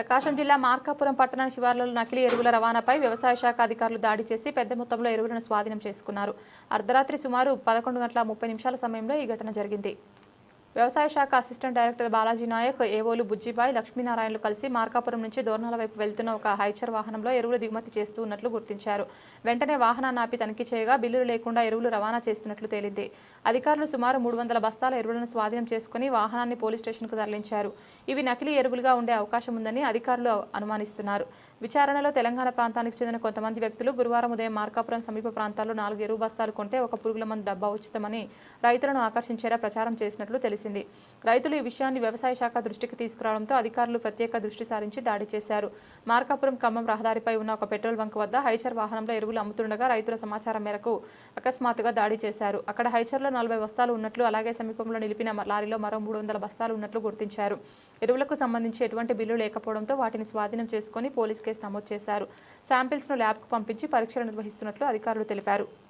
ప్రకాశం జిల్లా మార్కాపురం పట్టణ శివార్లలో నకిలీ ఎరువుల రవాణాపై వ్యవసాయ శాఖ అధికారులు దాడి చేసి పెద్ద మొత్తంలో ఎరువులను స్వాధీనం చేసుకున్నారు. అర్ధరాత్రి సుమారు పదకొండు గంటల ముప్పై నిమిషాల సమయంలో ఈ ఘటన జరిగింది. వ్యవసాయ శాఖ అసిస్టెంట్ డైరెక్టర్ బాలాజీ నాయక్ ఏవోలు బుజ్జిబాయ్ లక్ష్మీనారాయణలు కలిసి మార్కాపురం నుంచి దోర్నాల వైపు వెళ్తున్న ఒక హైచర్ వాహనంలో ఎరువులు దిగుమతి చేస్తూ ఉన్నట్లు గుర్తించారు. వెంటనే వాహనాన్ని ఆపి తనిఖీ చేయగా బిల్లులు లేకుండా ఎరువులు రవాణా చేస్తున్నట్లు తేలింది. అధికారులు సుమారు మూడు వందల బస్తాల ఎరువులను స్వాధీనం చేసుకుని వాహనాన్ని పోలీస్ స్టేషన్కు తరలించారు. ఇవి నకిలీ ఎరువులుగా ఉండే అవకాశం ఉందని అధికారులు అనుమానిస్తున్నారు. విచారణలో తెలంగాణ ప్రాంతానికి చెందిన కొంతమంది వ్యక్తులు గురువారం ఉదయం మార్కాపురం సమీప ప్రాంతాల్లో నాలుగు ఎరువు బస్తాలు కొంటే ఒక పురుగుల మందు డబ్బా ఉచితమని రైతులను ఆకర్షించేలా ప్రచారం చేసినట్లు తెలిసింది. రైతులు ఈ విషయాన్ని వ్యవసాయ శాఖ దృష్టికి తీసుకురావడంతో అధికారులు ప్రత్యేక దృష్టి సారించి దాడి చేశారు. మార్కాపురం ఖమ్మం రహదారిపై ఉన్న ఒక పెట్రోల్ బంక్ వద్ద హైచర్ వాహనంలో ఎరువులు అమ్ముతుండగా రైతుల సమాచారం మేరకు అకస్మాత్తుగా దాడి చేశారు. అక్కడ హైచర్లో నలభై బస్తాలు ఉన్నట్లు అలాగే సమీపంలో నిలిపిన లారీలో మరో మూడు వందల బస్తాలు ఉన్నట్లు గుర్తించారు. ఎరువులకు సంబంధించి ఎటువంటి బిల్లు లేకపోవడంతో వాటిని స్వాధీనం చేసుకుని పోలీస్ కేసు నమోదు చేశారు. శాంపిల్స్ను ల్యాబ్కు పంపించి పరీక్షలు నిర్వహిస్తున్నట్లు అధికారులు తెలిపారు.